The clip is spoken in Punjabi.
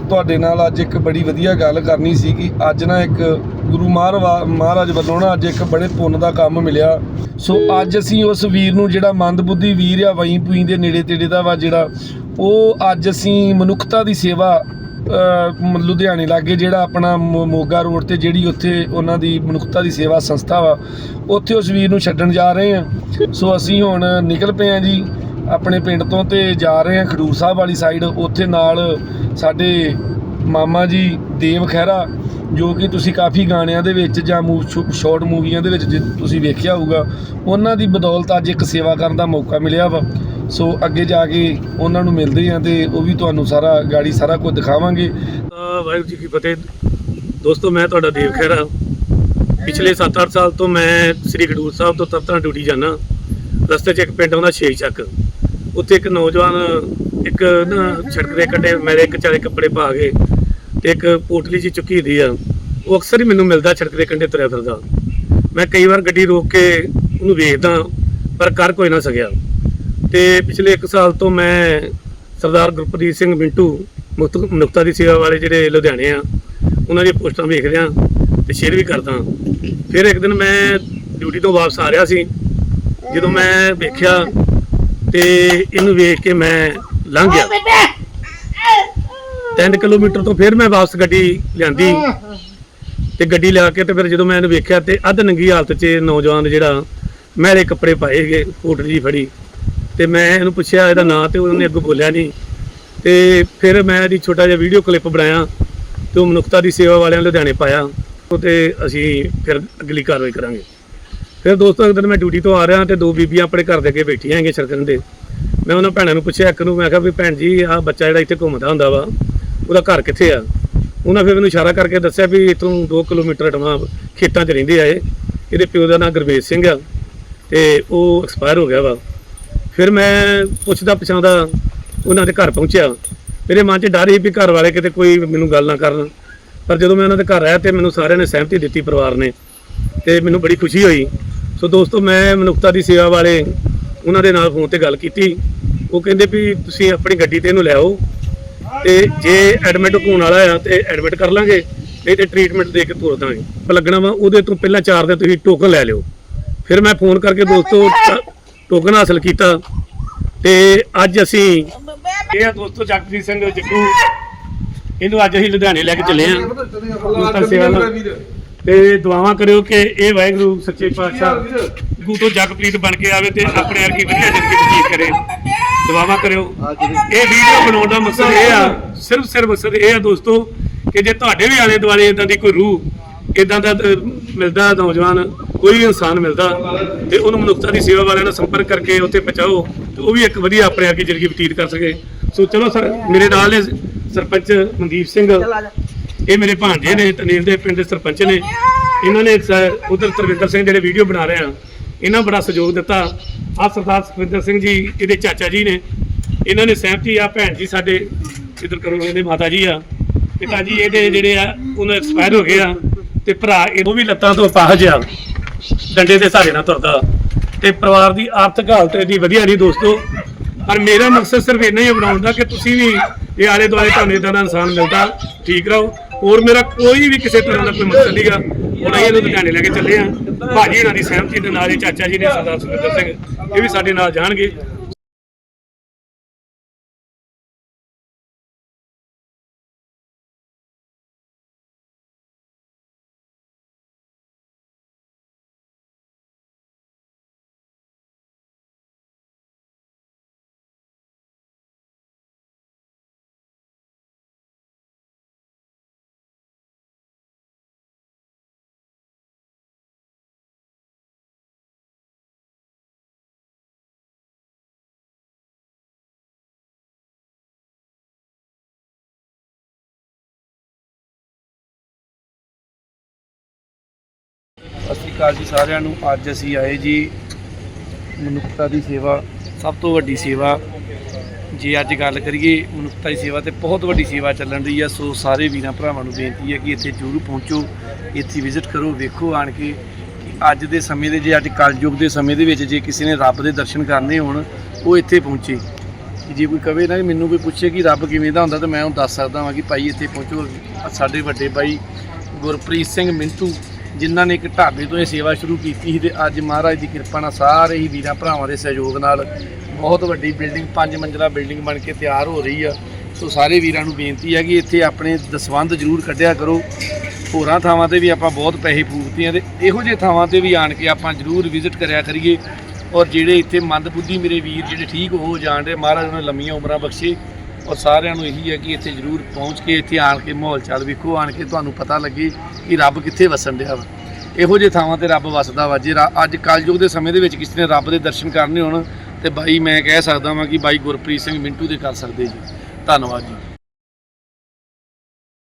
ਤੁਹਾਡੇ ਨਾਲ ਅੱਜ ਇੱਕ ਬੜੀ ਵਧੀਆ ਗੱਲ ਕਰਨੀ ਸੀ ਕਿ ਅੱਜ ਨਾ ਇੱਕ ਗੁਰੂ ਮਹਾਰਵਾ- ਮਹਾਰਾਜ ਵੱਲੋਂ ਨਾ ਅੱਜ ਇੱਕ ਬੜੇ ਪੁੰਨ ਦਾ ਕੰਮ ਮਿਲਿਆ। ਸੋ ਅੱਜ ਅਸੀਂ ਉਸ ਵੀਰ ਨੂੰ ਜਿਹੜਾ ਮੰਦਬੁੱਧੀ ਵੀਰ ਆ, ਵਈ ਪੂਈ ਦੇ ਨੇੜੇ ਤੇੜੇ ਦਾ ਵਾ ਜਿਹੜਾ, ਉਹ ਅੱਜ ਅਸੀਂ ਮਨੁੱਖਤਾ ਦੀ ਸੇਵਾ ਲੁਧਿਆਣੇ ਲਾਗੇ ਜਿਹੜਾ ਆਪਣਾ ਮੋ- ਮੋਗਾ ਰੋਡ ਤੇ ਜਿਹੜੀ ਉੱਥੇ ਉਹਨਾਂ ਦੀ ਮਨੁੱਖਤਾ ਦੀ ਸੇਵਾ ਸੰਸਥਾ ਵਾ, ਉੱਥੇ ਉਸ ਵੀਰ ਨੂੰ ਛੱਡਣ ਜਾ ਰਹੇ ਹਾਂ ਸੋ ਅਸੀਂ ਹੁਣ ਨਿਕਲ ਪਏ ਹਾਂ ਜੀ। ਆਪਣੇ ਪਿੰਡ ਤੋਂ ਤੇ ਜਾ ਰਹੇ ਹਾਂ ਖਡੂਰ ਸਾਹਿਬ ਵਾਲੀ ਸਾਈਡ ਉੱਥੇ ਨਾਲ ਸਾਡੇ ਮਾਮਾ ਜੀ ਦੇਵ ਖਹਿਰਾ, ਜੋ ਕਿ ਤੁਸੀਂ ਕਾਫੀ ਗਾਣਿਆਂ ਦੇ ਵਿੱਚ ਜਾਂ ਸ਼ਾਰਟ ਮੂਵੀਆਂ ਦੇ ਵਿੱਚ ਜੇ ਤੁਸੀਂ ਵੇਖਿਆ ਹੋਊਗਾ, ਉਹਨਾਂ ਦੀ ਬਦੌਲਤ ਅੱਜ ਇੱਕ ਸੇਵਾ ਕਰਨ ਦਾ ਮੌਕਾ ਮਿਲਿਆ ਵਾ। ਸੋ ਅੱਗੇ ਜਾ ਕੇ ਉਹਨਾਂ ਨੂੰ ਮਿਲਦੇ ਹਾਂ ਤੇ ਉਹ ਵੀ ਤੁਹਾਨੂੰ ਸਾਰਾ ਗਾੜੀ ਸਾਰਾ ਕੁਝ ਦਿਖਾਵਾਂਗੇ। ਵਾਹਿਗੁਰੂ ਜੀ ਕੀ ਫਤਿਹ। ਦੋਸਤੋ, ਮੈਂ ਤੁਹਾਡਾ ਦੇਵ ਖਹਿਰਾ। ਪਿਛਲੇ 7-8 ਸਾਲ ਤੋਂ ਮੈਂ ਸ੍ਰੀ ਖਡੂਰ ਸਾਹਿਬ ਤੋਂ ਤਰਤਾਂ ਡਿਊਟੀ ਜਾਣਾ ਰਸਤੇ 'ਚ ਇੱਕ ਪਿੰਡ ਆਉਂਦਾ ਛੇਕ ਚੱਕ ਉੱਥੇ ਇੱਕ ਨੌਜਵਾਨ, ਇੱਕ ਨਾ ਸੜਕ ਦੇ ਕੰਢੇ ਮੇਰੇ ਇੱਕ ਚਾਲੇ ਕੱਪੜੇ ਪਾ ਕੇ ਤੇ ਇੱਕ ਪੋਟਲੀ 'ਚ ਚੁੱਕੀ ਦੀ ਆ। ਉਹ ਅਕਸਰ ਹੀ ਮੈਨੂੰ ਮਿਲਦਾ ਸੜਕ ਦੇ ਕੰਢੇ ਤੁਰਿਆ ਫਿਰਦਾ। ਮੈਂ ਕਈ ਵਾਰ ਗੱਡੀ ਰੋਕ ਕੇ ਉਹਨੂੰ ਵੇਖਦਾ, ਪਰ ਕਰ ਕੋਈ ਨਾ ਸਕਿਆ। ਤੇ ਪਿਛਲੇ 1 ਸਾਲ ਤੋਂ ਮੈਂ ਸਰਦਾਰ ਗੁਰਪ੍ਰੀਤ ਸਿੰਘ ਮਿੰਟੂ, ਮੁਕਤ, ਮਨੁੱਖਤਾ ਦੀ ਸੇਵਾ ਵਾਲੇ ਜਿਹੜੇ ਲੁਧਿਆਣੇ ਆ, ਉਹਨਾਂ ਦੀਆਂ ਪੋਸਟਾਂ ਵੇਖ ਰਿਹਾ ਤੇ ਸ਼ੇਅਰ ਵੀ ਕਰਦਾ। ਫਿਰ ਇੱਕ ਦਿਨ ਮੈਂ ਡਿਊਟੀ ਤੋਂ ਵਾਪਸ ਆ ਰਿਹਾ ਸੀ। ਜਦੋਂ ਮੈਂ ਵੇਖਿਆ ਤੇ ਇਹਨੂੰ ਵੇਖ ਕੇ ਮੈਂ ਲੰਘ ਗਿਆ। 3 ਕਿਲੋਮੀਟਰ ਤੋਂ ਫਿਰ ਮੈਂ ਵਾਪਸ ਗੱਡੀ ਲਿਆਂਦੀ। ਤੇ ਗੱਡੀ ਲਿਆ ਕੇ ਤੇ ਫਿਰ ਜਦੋਂ ਮੈਂ ਇਹਨੂੰ ਵੇਖਿਆ ਤੇ ਅੱਧ ਨੰਗੀ ਹਾਲਤ 'ਚ ਨੌਜਵਾਨ ਜਿਹੜਾ ਮੈਲੇ ਕੱਪੜੇ ਪਾਏ ਗਏ ਫੋਟੋ ਜੀ ਫੜੀ। ਤੇ ਮੈਂ ਇਹਨੂੰ ਪੁੱਛਿਆ ਇਹਦਾ ਨਾਂ ਤੇ ਉਹਨੇ ਅੱਗੋਂ ਬੋਲਿਆ ਨਹੀਂ ਤੇ ਫਿਰ ਮੈਂ ਇਹਦੀ ਛੋਟਾ ਜਿਹਾ ਵੀਡੀਓ ਕਲਿੱਪ ਬਣਾਇਆ ਤੇ ਉਹ ਮਨੁੱਖਤਾ ਦੀ ਸੇਵਾ ਵਾਲਿਆਂ ਲੁਧਿਆਣੇ ਪਾਇਆ। ਉਹ ਤੇ ਅਸੀਂ ਫਿਰ ਅਗਲੀ ਕਾਰਵਾਈ ਕਰਾਂਗੇ। ਫਿਰ ਦੋਸਤੋ, ਇੱਕ ਦਿਨ ਮੈਂ ਡਿਊਟੀ ਤੋਂ ਆ ਰਿਹਾ ਤੇ ਦੋ ਬੀਬੀਆਂ ਆਪਣੇ ਘਰ ਦੇ ਅੱਗੇ ਬੈਠੀਆਂ ਹੈਗੀਆਂ ਛੜਕਣ ਦੇ। ਮੈਂ ਉਹਨਾਂ ਭੈਣਾਂ ਨੂੰ ਪੁੱਛਿਆ, ਇੱਕ ਨੂੰ ਮੈਂ ਕਿਹਾ ਵੀ ਭੈਣ ਜੀ, ਆਹ ਬੱਚਾ ਜਿਹੜਾ ਇੱਥੇ ਘੁੰਮਦਾ ਹੁੰਦਾ ਵਾ, ਉਹਦਾ ਘਰ ਕਿੱਥੇ ਆ? ਉਹਨਾਂ ਫਿਰ ਮੈਨੂੰ ਇਸ਼ਾਰਾ ਕਰਕੇ ਦੱਸਿਆ ਵੀ ਇੱਥੋਂ 2 ਕਿਲੋਮੀਟਰ ਹਟਵਾ, ਖੇਤਾਂ 'ਚ ਰਹਿੰਦੇ ਆ ਇਹ। ਇਹਦੇ ਪਿਓ ਦਾ ਨਾਂ ਗੁਰਵੇਜ ਸਿੰਘ ਆ ਤੇ ਉਹ ਐਕਸਪਾਇਰ ਹੋ ਗਿਆ ਵਾ। ਫਿਰ ਮੈਂ ਪੁੱਛਦਾ ਪਛਾਉਂਦਾ ਉਹਨਾਂ ਦੇ ਘਰ ਪਹੁੰਚਿਆ। ਮੇਰੇ ਮਨ 'ਚ ਡਰ ਸੀ ਵੀ ਘਰ ਵਾਲੇ ਕਿਤੇ ਕੋਈ ਮੈਨੂੰ ਗੱਲ ਨਾ ਕਰਨ। ਪਰ ਜਦੋਂ ਮੈਂ ਉਹਨਾਂ ਦੇ ਘਰ ਆਇਆ ਤੇ ਮੈਨੂੰ ਸਾਰਿਆਂ ਨੇ ਸਹਿਮਤੀ ਦਿੱਤੀ ਪਰਿਵਾਰ ਨੇ ਤੇ ਮੈਨੂੰ ਬੜੀ ਖੁਸ਼ੀ ਹੋਈ। ਸੋ ਦੋਸਤੋ, ਮੈਂ ਮਨੁੱਖਤਾ ਦੀ ਸੇਵਾ ਵਾਲੇ ਉਹਨਾਂ ਦੇ ਨਾਲ ਫੋਨ ਤੇ ਗੱਲ ਕੀਤੀ। ਉਹ ਕਹਿੰਦੇ ਵੀ ਤੁਸੀਂ ਆਪਣੀ ਗੱਡੀ ਤੇ ਇਹਨੂੰ ਲੈ ਆਓ ਤੇ ਜੇ ਐਡਮਿਟ ਹੋਣ ਵਾਲਾ ਆ ਤੇ ਐਡਮਿਟ ਕਰ ਲਾਂਗੇ, ਨਹੀਂ ਤੇ ਟ੍ਰੀਟਮੈਂਟ ਦੇ ਕੇ ਤੋਰ ਦਾਂਗੇ। ਪਰ ਲੱਗਣਾ ਵਾ ਉਹਦੇ ਤੋਂ ਪਹਿਲਾਂ ਚਾਰ ਦਿਨ ਤੁਸੀਂ ਟੋਕਨ ਲੈ ਲਿਓ। ਫਿਰ ਮੈਂ ਫੋਨ ਕਰਕੇ ਦੋਸਤੋ ਟੋਕਨ ਹਾਸਲ ਕੀਤਾ ਤੇ ਅੱਜ ਅਸੀਂ ਇਹ ਆ ਦੋਸਤੋ, ਜਗਪ੍ਰੀਤ ਸਿੰਘ ਜੱਗੂ ਇਹਨੂੰ ਅੱਜ ਅਸੀਂ ਲੁਧਿਆਣੇ ਲੈ ਕੇ ਚੱਲੇ ਆ। ਮਨੁੱਖਤਾ ਸੇਵਾ ਨਾਲ। ਤੇ ਦੁਆਵਾਂ ਕਰਿਓ ਕਿ ਇਹ ਵਾਹਿਗੁਰੂ ਸੱਚੇ ਪਾਤਸ਼ਾਹ ਜੱਗੂ ਤੋਂ ਜਗਪ੍ਰੀਤ ਬਣ ਕੇ ਆਵੇ ਤੇ ਆਪਣੇ ਵਰਗੀ ਵਧੀਆ ਜ਼ਿੰਦਗੀ ਬਤੀਤ ਕਰੇ। ਦੁਆਵਾਂ ਕਰਿਓ। ਇਹ ਵੀਡੀਓ ਬਣਾਉਣ ਦਾ ਮਕਸਦ ਇਹ ਆ ਸਿਰਫ ਸਿਰਫ ਮਕਸਦ ਇਹ ਆ ਦੋਸਤੋ ਕਿ ਜੇ ਤੁਹਾਡੇ ਵੀ ਆਲੇ ਦੁਆਲੇ ਇਦਾਂ ਦੀ ਕੋਈ ਰੂਹ ਇਦਾਂ ਦਾ ਮਿਲਦਾ ਨੌਜਵਾਨ ਕੋਈ ਵੀ ਇਨਸਾਨ ਮਿਲਦਾ ਤੇ ਉਹਨੂੰ ਮਨੁੱਖਤਾ ਦੀ ਸੇਵਾ ਵਾਲਿਆਂ ਨਾਲ ਸੰਪਰਕ ਕਰਕੇ ਉੱਥੇ ਪਹੁੰਚਾਓ ਤੇ ਉਹ ਵੀ ਇੱਕ ਵਧੀਆ ਆਪਣੇ ਵਰਗੀ ਜ਼ਿੰਦਗੀ ਬਤੀਤ ਕਰ ਸਕੇ। ਸੋ ਚਲੋ ਸਰ ਮੇਰੇ ਨਾਲ ਨੇ ਸਰਪੰਚ ਮਨਦੀਪ ਸਿੰਘ। ਇਹ ਮੇਰੇ ਭਾਂਜੇ ਨੇ, ਤਨੀਲ ਦੇ ਪਿੰਡ ਦੇ ਸਰਪੰਚ ਨੇ। ਇਹਨਾਂ ਨੇ ਉਧਰ ਤਰਵਿੰਦਰ ਸਿੰਘ ਜਿਹੜੇ ਵੀਡੀਓ ਬਣਾ ਰਹੇ ਆ, ਇਹਨਾਂ ਬੜਾ ਸਹਿਯੋਗ ਦਿੱਤਾ। ਆ ਸਰਦਾਰ ਸੁਖਵਿੰਦਰ ਸਿੰਘ ਜੀ, ਇਹਦੇ ਚਾਚਾ ਜੀ ਨੇ। ਇਹਨਾਂ ਨੇ ਸਹਿਮਤੀ ਆ ਭੈਣ ਜੀ ਸਾਡੇ ਇਧਰ ਕਰੋ, ਇਹਦੇ ਮਾਤਾ ਜੀ ਆ। ਪਿਤਾ ਜੀ, ਇਹਦੇ ਜਿਹੜੇ ਆ, ਉਹਨਾਂ ਐਕਸਪਾਇਰ ਹੋ ਗਏ ਆ। ਤੇ ਭਰਾ ਇਹ ਵੀ ਲੱਤਾਂ ਤੋਂ ਪਾਹਜ ਆ। ਡੰਡੇ ਦੇ ਸਹਾਰੇ ਨਾਲ ਤੁਰਦਾ। ਤੇ ਪਰਿਵਾਰ ਦੀ ਆਰਥਿਕ ਹਾਲਤ ਇਹਦੀ ਵਧੀਆ ਨਹੀਂ ਦੋਸਤੋ। ਪਰ ਮੇਰਾ ਮਕਸਦ ਸਿਰਫ ਇੰਨਾ ਹੀ ਬਣਾਉਣ ਦਾ ਕਿ ਤੁਸੀਂ ਵੀ ਇਹ ਆਲੇ ਦੁਆਲੇ ਤੁਹਾਨੂੰ ਇਦਾਂ ਦਾ ਇਨਸਾਨ ਮਿਲਦਾ, ਠੀਕ ਰਹੋ। ਹੋਰ ਮੇਰਾ ਕੋਈ ਵੀ ਕਿਸੇ ਤਰ੍ਹਾਂ ਦਾ ਕੋਈ ਮਕਸਦ ਨਹੀਂਗਾ। ਹੁਣ ਅਸੀਂ ਇਹਨੂੰ ਲੁਧਿਆਣੇ ਲੈ ਕੇ ਚੱਲੇ ਆ ਭਾਜੀ ਇਹਨਾਂ ਦੀ ਸਹਿਮਤੀ ਦੇ ਨਾਲ ਹੀ ਚਾਚਾ ਜੀ ਨੇ ਸਰਦਾਰ ਸੁਖਿੰਦਰ ਸਿੰਘ, ਇਹ ਵੀ ਸਾਡੇ ਨਾਲ ਜਾਣਗੇ। ਸਤਿ ਸ਼੍ਰੀ ਅਕਾਲ ਜੀ ਸਾਰਿਆਂ ਨੂੰ। ਅੱਜ ਅਸੀਂ ਆਏ ਜੀ ਮਨੁੱਖਤਾ ਦੀ ਸੇਵਾ, ਸਭ ਤੋਂ ਵੱਡੀ ਸੇਵਾ। ਜੇ ਅੱਜ ਗੱਲ ਕਰੀਏ ਮਨੁੱਖਤਾ ਦੀ ਸੇਵਾ ਤੇ ਬਹੁਤ ਵੱਡੀ ਸੇਵਾ ਚੱਲਣ ਰਹੀ ਆ ਸੋ ਸਾਰੇ ਵੀਰਾਂ ਭਰਾਵਾਂ ਨੂੰ ਬੇਨਤੀ ਹੈ ਕਿ ਇੱਥੇ ਜ਼ਰੂਰ ਪਹੁੰਚੋ, ਇੱਥੇ ਵਿਜ਼ਿਟ ਕਰੋ, ਵੇਖੋ ਆਣ ਕੇ ਕਿ ਅੱਜ ਦੇ ਸਮੇਂ ਦੇ, ਜੇ ਅੱਜ ਕਲਯੁਗ ਦੇ ਸਮੇਂ ਦੇ ਵਿੱਚ ਜੇ ਕਿਸੇ ਨੇ ਰੱਬ ਦੇ ਦਰਸ਼ਨ ਕਰਨੇ ਹੋਣ, ਉਹ ਇੱਥੇ ਪਹੁੰਚੇ। ਜੇ ਕੋਈ ਕਵੇ ਨਾ, ਮੈਨੂੰ ਕੋਈ ਪੁੱਛੇ ਕਿ ਰੱਬ ਕਿਵੇਂ ਦਾ ਹੁੰਦਾ, ਤਾਂ ਮੈਂ ਉਹਨੂੰ ਦੱਸ ਸਕਦਾ ਹਾਂ ਕਿ ਭਾਈ ਇੱਥੇ ਪਹੁੰਚੋ। ਸਾਡੇ ਵੱਡੇ ਭਾਈ ਗੁਰਪ੍ਰੀਤ ਸਿੰਘ ਮਿੰਟੂ ਜਿਨ੍ਹਾਂ ਨੇ ਇੱਕ ਢਾਬੇ ਤੋਂ ਇਹ ਸੇਵਾ ਸ਼ੁਰੂ ਕੀਤੀ ਸੀ ਤੇ ਅੱਜ ਮਹਾਰਾਜ ਦੀ ਕਿਰਪਾ ਨਾਲ ਸਾਰੇ ਹੀ ਵੀਰਾਂ ਭਰਾਵਾਂ ਦੇ ਸਹਿਯੋਗ ਨਾਲ ਬਹੁਤ ਵੱਡੀ ਬਿਲਡਿੰਗ, ਪੰਜ ਮੰਜ਼ਲਾ ਬਿਲਡਿੰਗ ਬਣ ਕੇ ਤਿਆਰ ਹੋ ਰਹੀ ਆ। ਸੋ ਸਾਰੇ ਵੀਰਾਂ ਨੂੰ ਬੇਨਤੀ ਹੈ ਕਿ ਇੱਥੇ ਆਪਣੇ ਦਸਵੰਧ ਜ਼ਰੂਰ ਕੱਢਿਆ ਕਰੋ। ਹੋਰਾਂ ਥਾਵਾਂ ਤੇ ਵੀ ਆਪਾਂ ਬਹੁਤ ਪੈਸੇ ਫੂਕਦੇ ਆ ਤੇ ਇਹੋ ਜਿਹੇ ਥਾਵਾਂ ਤੇ ਵੀ ਆਣ ਕੇ ਆਪਾਂ ਜ਼ਰੂਰ ਵਿਜ਼ਿਟ ਕਰਿਆ ਕਰੀਏ। ਔਰ ਜਿਹੜੇ ਇੱਥੇ ਮੰਦਬੁੱਧੀ ਮੇਰੇ ਵੀਰ ਜਿਹੜੇ ਠੀਕ ਹੋ ਜਾਣ ਦੇ ਮਹਾਰਾਜ ਉਹਨਾਂ ਨੂੰ ਲੰਮੀਆਂ ਉਮਰਾਂ ਬਖਸ਼ੇ। ਔਰ ਸਾਰਿਆਂ ਨੂੰ ਇਹੀ ਹੈ ਕਿ ਇੱਥੇ ਜ਼ਰੂਰ ਪਹੁੰਚ ਕੇ ਇੱਥੇ ਆਣ ਕੇ ਮਾਹੌਲ ਚਾਲ ਵੇਖੋ, ਆਣ ਕੇ ਤੁਹਾਨੂੰ ਪਤਾ ਲੱਗੇ ਕਿ ਰੱਬ ਕਿੱਥੇ ਵਸਣ ਡਿਆ ਵਾ। ਇਹੋ ਜਿਹੇ ਥਾਵਾਂ ਤੇ ਰੱਬ ਵਸਦਾ ਵਾ। ਜੇ ਰਾ- ਅੱਜ ਕਲਯੁਗ ਦੇ ਸਮੇਂ ਦੇ ਵਿੱਚ ਕਿਸੇ ਨੇ ਰੱਬ ਦੇ ਦਰਸ਼ਨ ਕਰਨੇ ਹੋਣ, ਤੇ ਬਾਈ ਮੈਂ ਕਹਿ ਸਕਦਾ ਵਾਂ ਕਿ ਬਾਈ ਗੁਰਪ੍ਰੀਤ ਸਿੰਘ ਮਿੰਟੂ ਦੇ ਕਰ ਸਕਦੇ ਜੀ। ਧੰਨਵਾਦ ਜੀ।